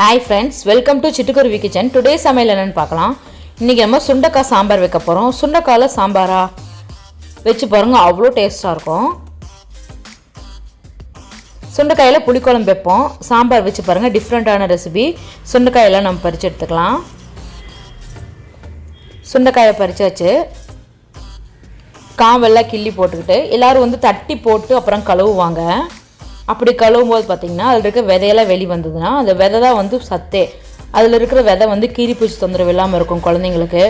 Hi friends welcome to Chittukkuruvi kitchen today சமையல் என்னென்னு பார்க்கலாம். இன்றைக்கி நம்ம சுண்டக்காய் சாம்பார் வைக்க போகிறோம் சுண்டக்காயில் சாம்பாரா வச்சு பாருங்கள் அவ்வளோ டேஸ்ட்டாக இருக்கும். சுண்டைக்காயில் புளிக்குழம்பு வைப்போம். சாம்பார் வச்சு பாருங்கள் டிஃப்ரெண்ட்டான ரெசிபி சுண்டைக்காயெல்லாம் நம்ம பறித்து எடுத்துக்கலாம். சுண்டைக்காயை பறித்து வச்சு காம்பெல்லாம் கிள்ளி போட்டுக்கிட்டு எல்லோரும் வந்து தட்டி போட்டு அப்புறம் கழுவுவாங்க. அப்படி கழுவும் போது பார்த்திங்கன்னா அதில் இருக்க விதையெல்லாம் வெளி வந்ததுன்னா அந்த விதை தான் வந்து சத்தே. அதில் இருக்கிற விதை வந்து கீரிப்பூச்சி தொந்தரவு இல்லாமல் இருக்கும் குழந்தைங்களுக்கு.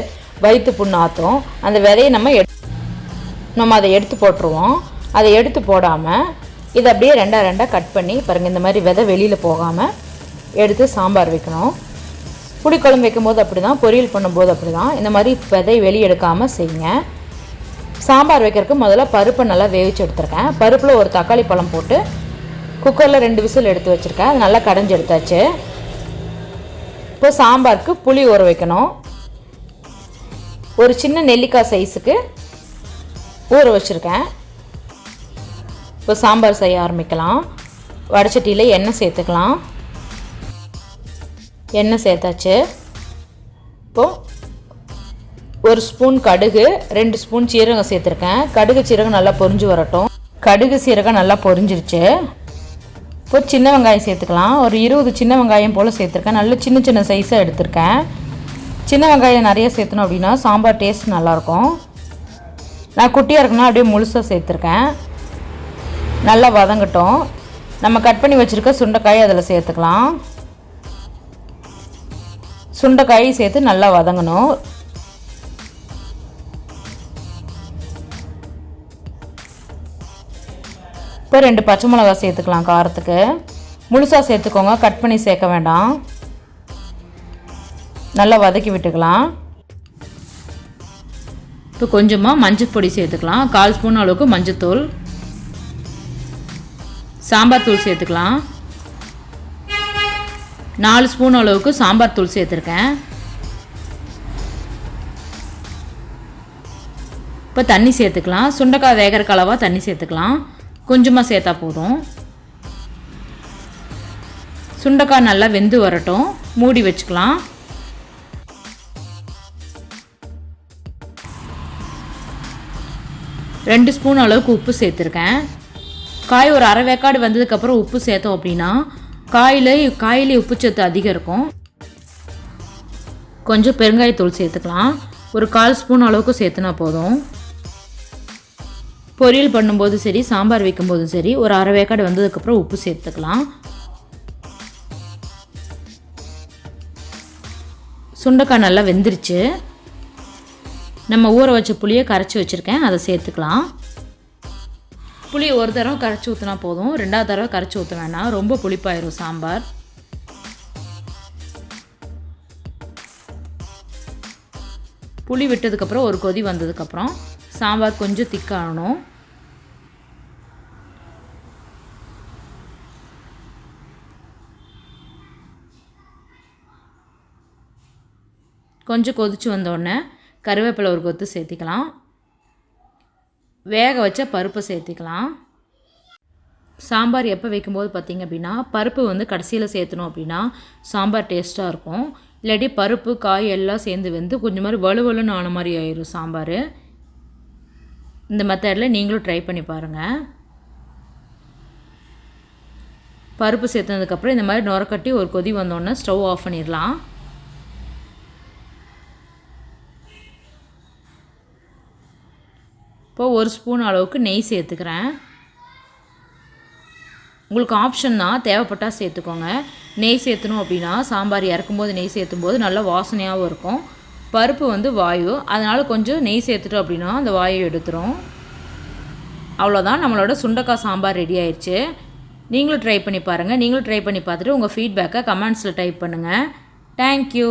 வயிற்று புண்ணு ஆற்றும் அந்த விதையை நம்ம எடு நம்ம அதை எடுத்து போட்டுருவோம். அதை எடுத்து போடாமல் இதை அப்படியே ரெண்டாக ரெண்டாக கட் பண்ணி பாருங்கள் இந்த மாதிரி விதை வெளியில் போகாமல் எடுத்து சாம்பார் வைக்கணும். புளிக்குழம்பு வைக்கும்போது அப்படி தான் பொரியல் பண்ணும்போது அப்படி தான் இந்த மாதிரி விதை வெளியே எடுக்காமல் செய்யுங்க. சாம்பார் வைக்கிறதுக்கு முதல்ல பருப்பை நல்லா வேவிச்சு எடுத்துருக்கேன். பருப்பில் ஒரு தக்காளி பழம் போட்டு குக்கரில் ரெண்டு விசில் எடுத்து வச்சுருக்கேன். அது நல்லா கடைஞ்சி எடுத்தாச்சு. இப்போ சாம்பாருக்கு புளி ஊற வைக்கணும். ஒரு சின்ன நெல்லிக்காய் சைஸுக்கு ஊற வச்சுருக்கேன். இப்போ சாம்பார் செய்ய ஆரம்பிக்கலாம். வடச்சட்டியில் எண்ணெய் சேர்த்துக்கலாம். எண்ணெய் சேர்த்தாச்சு. இப்போது ஒரு ஸ்பூன் கடுகு ரெண்டு ஸ்பூன் சீரகம் சேர்த்துருக்கேன். கடுகு சீரகம் நல்லா பொரிஞ்சு வரட்டும். கடுகு சீரகம் நல்லா பொரிஞ்சிருச்சு ஒரு சின்ன வெங்காயம் சேர்த்துக்கலாம். ஒரு இருபது சின்ன வெங்காயம் போல் சேர்த்துருக்கேன். நல்ல சின்ன சின்ன சைஸாக எடுத்திருக்கேன். சின்ன வெங்காயம் நிறைய சேர்த்தணும் அப்படின்னா சாம்பார் டேஸ்ட் நல்லாயிருக்கும். நான் குட்டியாக இருக்குன்னா அப்படியே முழுசாக சேர்த்துருக்கேன். நல்லா வதங்கட்டும். நம்ம கட் பண்ணி வச்சுருக்க சுண்டைக்காய் அதில் சேர்த்துக்கலாம். சுண்டைக்காய் சேர்த்து நல்லா வதங்கணும். இப்போ ரெண்டு பச்சை மிளகா சேர்த்துக்கலாம் காரத்துக்கு. முழுசாக சேர்த்துக்கோங்க. கட் பண்ணி சேர்க்க வேண்டாம். நல்லா வதக்கி விட்டுக்கலாம். இப்போ கொஞ்சமாக மஞ்சள் பொடி சேர்த்துக்கலாம். கால் ஸ்பூன் அளவுக்கு மஞ்சத்தூள். சாம்பார் தூள் சேர்த்துக்கலாம். நாலு ஸ்பூன் அளவுக்கு சாம்பார் தூள் சேர்த்துருக்கேன். இப்போ தண்ணி சேர்த்துக்கலாம். சுண்டைக்காய் வேகிற கலவாக தண்ணி சேர்த்துக்கலாம். கொஞ்சமாக சேர்த்தா போதும். சுண்டைக்காய் நல்லா வெந்து வரட்டும். மூடி வச்சுக்கலாம். ரெண்டு ஸ்பூன் அளவுக்கு உப்பு சேர்த்துருக்கேன். காய் ஒரு அரை வேக்காடு வந்ததுக்கப்புறம் உப்பு சேர்த்தோம் அப்படின்னா காயில் காயிலே உப்புச்சத்து அதிகம் இருக்கும். கொஞ்சம் பெருங்காயத்தூள் சேர்த்துக்கலாம். ஒரு கால் ஸ்பூன் அளவுக்கு சேர்த்துனா போதும். பொரியல் பண்ணும்போதும் சரி சாம்பார் வைக்கும்போதும் சரி ஒரு அரை வேக்காடு வந்ததுக்கப்புறம் உப்பு சேர்த்துக்கலாம். சுண்டைக்காய் நல்லா வெந்துருச்சு. நம்ம ஊற வச்ச புளியை கரைச்சி வச்சுருக்கேன் அதை சேர்த்துக்கலாம். புளி ஒரு தடவை கரைச்சி ஊற்றினா போதும் ரெண்டாவது தடவை கரைச்சி ஊற்ற வேணாம் ரொம்ப புளிப்பாயிரும் சாம்பார். புளி விட்டதுக்கப்புறம் ஒரு கொதி வந்ததுக்கப்புறம் சாம்பார் கொஞ்சம் திக்காகணும். கொஞ்சம் கொதிச்சு வந்தோடனே கருவேப்பிலை ஒரு கொத்து சேர்த்திக்கலாம். வேக வச்ச பருப்பை சேர்த்திக்கலாம். சாம்பார் எப்போ வைக்கும்போது பார்த்திங்க அப்படின்னா பருப்பு வந்து கடைசியில் சேர்த்தணும் அப்படின்னா சாம்பார் டேஸ்ட்டாக இருக்கும். இல்லாட்டி பருப்பு காய் எல்லாம் சேர்ந்து வந்து கொஞ்சம் மாதிரி வலுவலுன்னு ஆன மாதிரி ஆயிரும் சாம்பார். இந்த மெத்தடில் நீங்களும் ட்ரை பண்ணி பாருங்கள் பருப்பு சேர்த்ததுக்கப்புறம் இந்த மாதிரி நுரக்கட்டி ஒரு கொதி வந்தோடனே ஸ்டவ் ஆஃப் பண்ணிடலாம். இப்போது ஒரு ஸ்பூன் அளவுக்கு நெய் சேர்த்துக்கிறேன். உங்களுக்கு ஆப்ஷன் தான் தேவைப்பட்டால் சேர்த்துக்கோங்க. நெய் சேர்த்தணும் அப்படின்னா சாம்பார் இறக்கும்போது நெய் சேர்த்தும் போது நல்லா வாசனையாகவும் இருக்கும். பருப்பு வந்து வாயு அதனால் கொஞ்சம் நெய் சேர்த்துட்டோம் அப்படின்னா அந்த வாயு எடுத்துரும். அவ்வளோதான் நம்மளோட சுண்டக்காய் சாம்பார் ரெடி ஆயிடுச்சு. நீங்களும் ட்ரை பண்ணி பாருங்கள் நீங்களும் ட்ரை பண்ணி பார்த்துட்டு உங்கள் ஃபீட்பேக்கை கமெண்ட்ஸில் டைப் பண்ணுங்கள் தேங்க்யூ